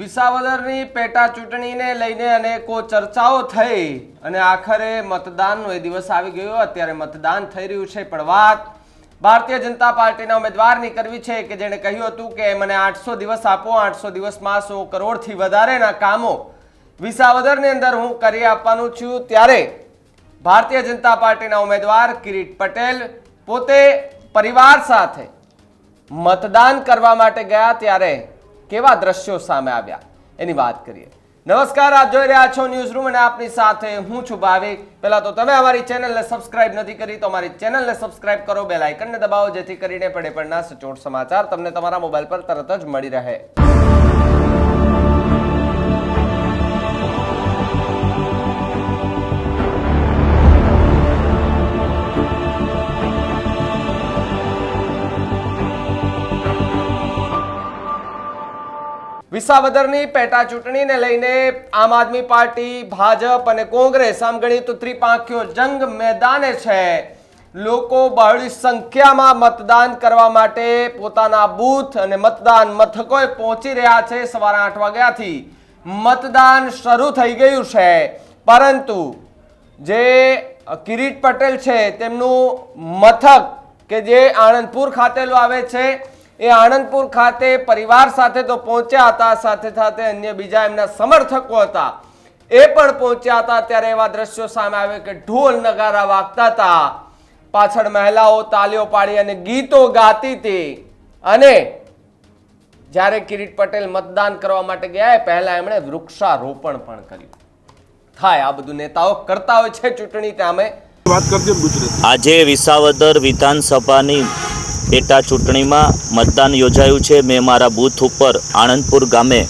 વિસાવદરની પેટા ચૂંટણીને લઈને અનેકો ચર્ચાઓ થઈ અને આખરે મતદાનનો એ દિવસ આવી ગયો. અત્યારે મતદાન થઈ રહ્યું છે. પણ વાત ભારતીય જનતા પાર્ટીના ઉમેદવારની કરવી છે કે જેણે કહ્યું હતું કે મને આઠસો દિવસ આપો, આઠસો દિવસમાં સો કરોડથી વધારેના કામો વિસાવદરની અંદર હું કરી આપવાનું છું. ત્યારે ભારતીય જનતા પાર્ટીના ઉમેદવાર કિરીટ પટેલ પોતે પરિવાર સાથે મતદાન કરવા માટે ગયા. ત્યારે કેવા દ્રશ્યો સામે આવ્યા? એની વાત કરીએ. નમસ્કાર, આપ જોઈ રહ્યા છો ન્યૂઝ રૂમ અને આપની સાથે હું છું ભાવિક. પહેલા તો તમે અમારી ચેનલને સબસ્ક્રાઇબ નથી કરી, તો અમારી ચેનલને સબસ્ક્રાઇબ કરો બેલ આઇકનને દબાવો, જેથી કરીને પડે પડના સચોટ સમાચાર તમને તમારા મોબાઈલ પર તરત જ મળી રહે. વિસાવદરની પેટા ચૂંટણીને લઈને આમ આદમી પાર્ટી, ભાજપ અને કોંગ્રેસ આમ ગણી તો ત્રિપાંખ્યો જંગ મેદાને છે. લોકો બહોળી સંખ્યામાં મતદાન કરવા માટે પોતાના બૂથ અને મતદાન મથકોએ પહોંચી રહ્યા છે સવારે આઠ વાગ્યાથી. મતદાન શરૂ થઈ ગયું છે. પરંતુ જે કિરીટ પટેલ છે તેમનું મથક કે જે આણંદપુર ખાતેલું આવે છે એ આણંદપુર ખાતે પરિવાર સાથે તો પહોંચ્યા હતા સાથે સાથે અન્ય બીજા એમના સમર્થકો હતા. એ પણ પહોંચ્યા હતા ત્યારે એવા દ્રશ્યો સામે આવે કે ઢોલ નગારા વાગતા હતા. પાછળ મહિલાઓ તાલીઓ પાડી અને ગીતો ગાતી હતી. અને જ્યારે કિરીટ પટેલ મતદાન કરવા માટે ગયા એ પહેલા એમણે વૃક્ષારોપણ પણ કર્યું. થાય આ બધું નેતાઓ કરતા હોય છે ચૂંટણી અમે વાત કરજે ગુજરાત. આજે વિસાવદર વિધાનસભાની પેટા ચૂંટણીમાં મતદાન યોજાયું છે. મેં મારા બૂથ ઉપર આણંદપુર ગામે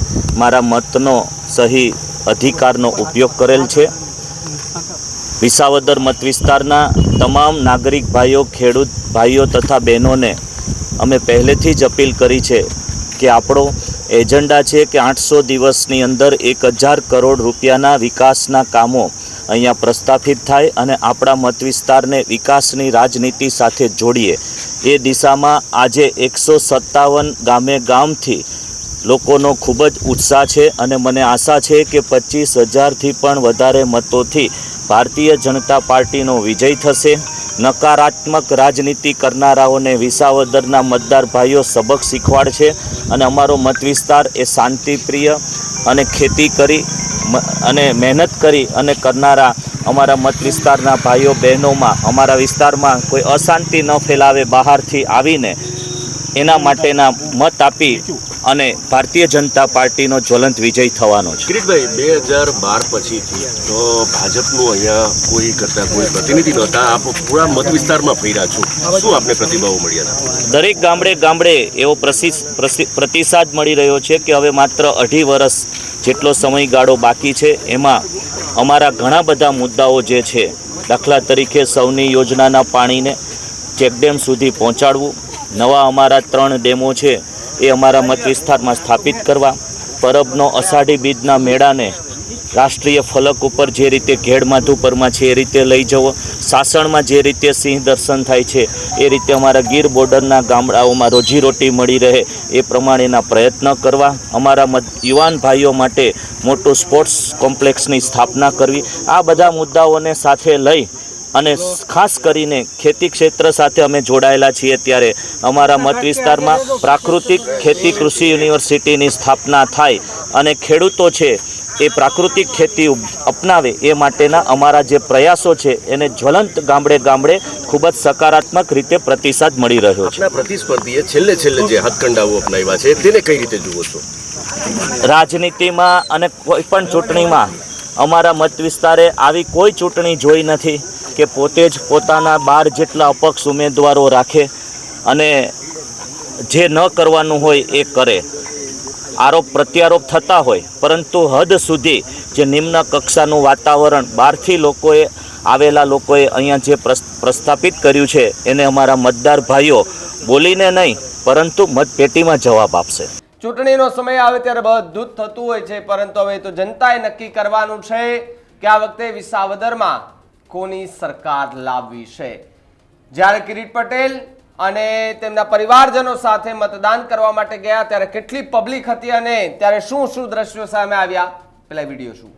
મારા મતનો સહી અધિકારનો ઉપયોગ કરેલ છે. વિસાવદર મત વિસ્તારના તમામ નાગરિક ભાઈઓ, ખેડૂત ભાઈઓ તથા બહેનોને અમે પહેલેથી જ અપીલ કરી છે કે આપણો એજન્ડા છે કે આઠસો દિવસની અંદર એક હજાર કરોડ રૂપિયાના વિકાસના કામો અહીંયા પ્રસ્થાપિત થાય અને આપણા મત વિસ્તારને વિકાસની રાજનીતિ સાથે જોડીએ. એ દિશામાં આજે એકસો સત્તાવન ગામે ગામથી લોકોનો ખૂબ જ ઉત્સાહ છે અને મને આશા છે કે પચીસ હજારથી પણ વધારે મતોથી ભારતીય જનતા પાર્ટીનો વિજય થશે. નકારાત્મક રાજનીતિ કરનારાઓને વિસાવદરના મતદાર ભાઈઓ સબક શીખવાડશે અને અમારો મત વિસ્તાર એ શાંતિપ્રિય અને ખેતી કરી અને મહેનત કરી અને કરનારા અમારા મત વિસ્તારના ભાઈઓ બહેનોમાં અમારા વિસ્તારમાં કોઈ અશાંતિ ન ફેલાવે બહારથી આવીને એના માટેના મત આપી અને ભારતીય જનતા પાર્ટીનો જ્વલંત વિજય થવાનો છે. કિરીટભાઈ બે હજાર બાર પછીથી તો ભાજપનું અહીંયા કોઈ કરતા કોઈ પ્રતિનિધિ નહોતા. આપ પૂરા મત વિસ્તારમાં ફર્યા છો. શું આપને પ્રતિભાવો મળ્યા દરેક ગામડે ગામડે એવો પ્રતિસાદ મળી રહ્યો છે કે હવે માત્ર અઢી વર્ષ જેટલો સમયગાળો બાકી છે. એમાં અમારા ઘણા બધા મુદ્દાઓ જે છે, દાખલા તરીકે સૌની યોજનાના પાણીને ચેકડેમ સુધી પહોંચાડવું, નવા અમારા ત્રણ ડેમો છે, એ અમારા મત વિસ્તારમાં સ્થાપિત કરવા, પરબનો અષાઢી બીજના મેળાને રાષ્ટ્રીય ફલક ઉપર જે રીતે ઘેડ માધુપરમાં છે, એ રીતે લઈ જવો. સાસણમાં જે રીતે સિંહ દર્શન થાય છે, એ રીતે અમારા ગીર બોર્ડરના ગામડાઓમાં રોજીરોટી મળી રહે, એ પ્રમાણેના પ્રયત્ન કરવા. અમારા યુવાન ભાઈઓ માટે મોટું સ્પોર્ટ્સ કોમ્પ્લેક્સની સ્થાપના કરવી. આ બધા મુદ્દાઓને સાથે લઈ અને ખાસ કરીને ખેતી ક્ષેત્ર સાથે અમે જોડાયેલા છીએ ત્યારે અમારા મત વિસ્તારમાં પ્રાકૃતિક ખેતી કૃષિ યુનિવર્સિટીની સ્થાપના થાય અને ખેડૂતો છે એ પ્રાકૃતિક ખેતી અપનાવે એ માટેના અમારા જે પ્રયાસો છે એને જ્વલંત ગામડે ગામડે ખૂબ જ સકારાત્મક રીતે પ્રતિસાદ મળી રહ્યો છે. પ્રતિસ્પર્ધીએ છેલ્લે છેલ્લે જે હાથકંડાઓ અપનાવ્યા છે તેને કઈ રીતે જુઓ છો? રાજનીતિમાં અને કોઈ પણ ચૂંટણીમાં અમારા મત વિસ્તારે આવી કોઈ ચૂંટણી જોઈ નથી કે પોતે જ પોતાના બાર જેટલા અપક્ષ ઉમેદવારો રાખે અને જે ન કરવાનું હોય એ કરે. આરોપ પ્રત્યારોપ થતા હોય, પરંતુ હદ સુધી જે નિમ્ન કક્ષાનું વાતાવરણ બહારથી લોકોએ, આવેલા લોકોએ અહીંયા જે પ્રસ- પ્રસ્થાપિત કર્યું છે, એને અમારા મતદાર ભાઈઓ બોલીને નહીં, પરંતુ મતપેટીમાં જવાબ આપશે. ચૂંટણીનો સમય આવે ત્યારે બધું થતું હોય છે, પરંતુ હવે તો જનતાએ નક્કી કરવાનું છે કે આ વખતે વિસાવદરમાં કોની સરકાર લાવવી છે? જ્યારે કિરીટ પટેલ અને તેમના પરિવારજનો સાથે મતદાન કરવા માટે ગયા, ત્યારે કેટલી પબ્લિક હતી અને ત્યારે શું શું દ્રશ્યો સામે આવ્યા, પેલા વીડિયો શું?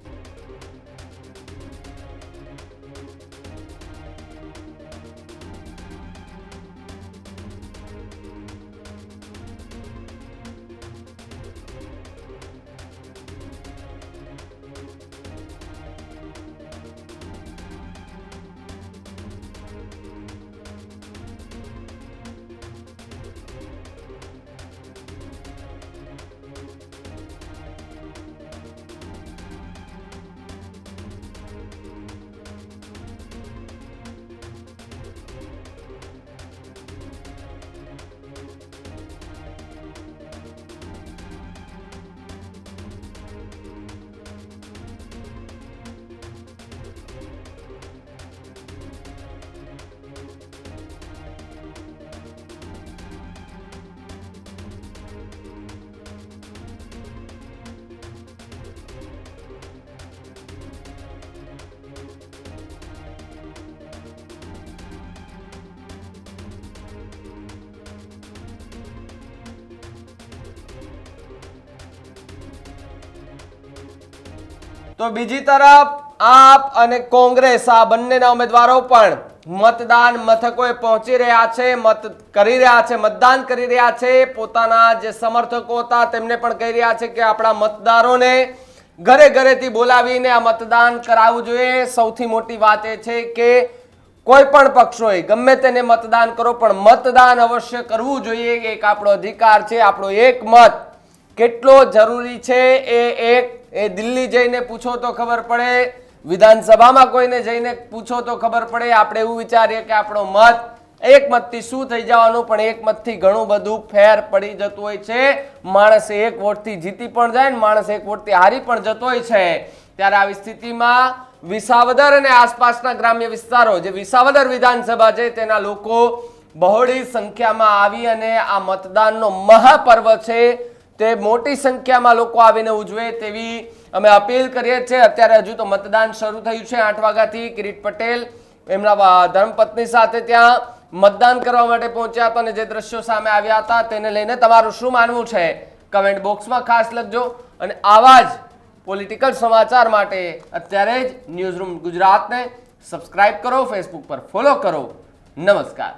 તો બીજી તરફ આપ અને કોંગ્રેસ, આ બંનેના ઉમેદવારો પણ મતદાન મથકોએ પહોંચી રહ્યા છે, મત કરી રહ્યા છે, મતદાન કરી રહ્યા છે. પોતાના જે સમર્થકો હતા તેમને પણ કહી રહ્યા છે કે આપણા મતદારોને ઘરે ઘરેથી બોલાવીને આ મતદાન કરાવવું જોઈએ. સૌથી મોટી વાત એ છે કે કોઈ પણ પક્ષ હોય ગમે તેને મતદાન કરો, પણ મતદાન અવશ્ય કરવું જોઈએ. એક આપણો અધિકાર છે, આપણો એક મત કેટલો જરૂરી છે એ એક? એ દિલ્હી જઈને પૂછો તો ખબર પડે. વિધાનસભામાં કોઈને જઈને પૂછો તો ખબર પડે. આપણે એવું વિચારીએ કે આપણો મત એક મતથી શું થઈ જવાનું, પણ એક મતથી ઘણું બધું ફેર પડી જતું હોય છે. માણસ એક વોટથી જીતી પણ જાય ને માણસ એક વોટથી હારી પણ જતો હોય છે. ત્યારે આવી સ્થિતિમાં વિસાવદર અને આસપાસના ગ્રામ્ય વિસ્તારો, જે વિસાવદર વિધાનસભા છે, તેના લોકો બહોળી સંખ્યામાં આવી અને આ મતદાનનો મહાપર્વ છે. તે મોટી સંખ્યામાં લોકો આવીને ઉજવે તેવી અમે અપીલ કરીએ છીએ. અત્યારે હજુ તો મતદાન શરૂ થયું છે આઠ વાગ્યાથી. કિરીટ પટેલ, એમના ધર્મપત્ની સાથે ત્યાં મતદાન કરવા માટે પહોંચ્યા હતા અને જે દ્રશ્યો સામે આવ્યા હતા તેને લઈને તમારું શું માનવું છે? કમેન્ટ બોક્સમાં ખાસ લખજો. અને આવા જ પોલિટિકલ સમાચાર માટે અત્યારે જ ન્યૂઝરૂમ ગુજરાતને સબસ્ક્રાઇબ કરો, ફેસબુક પર ફોલો કરો. નમસ્કાર.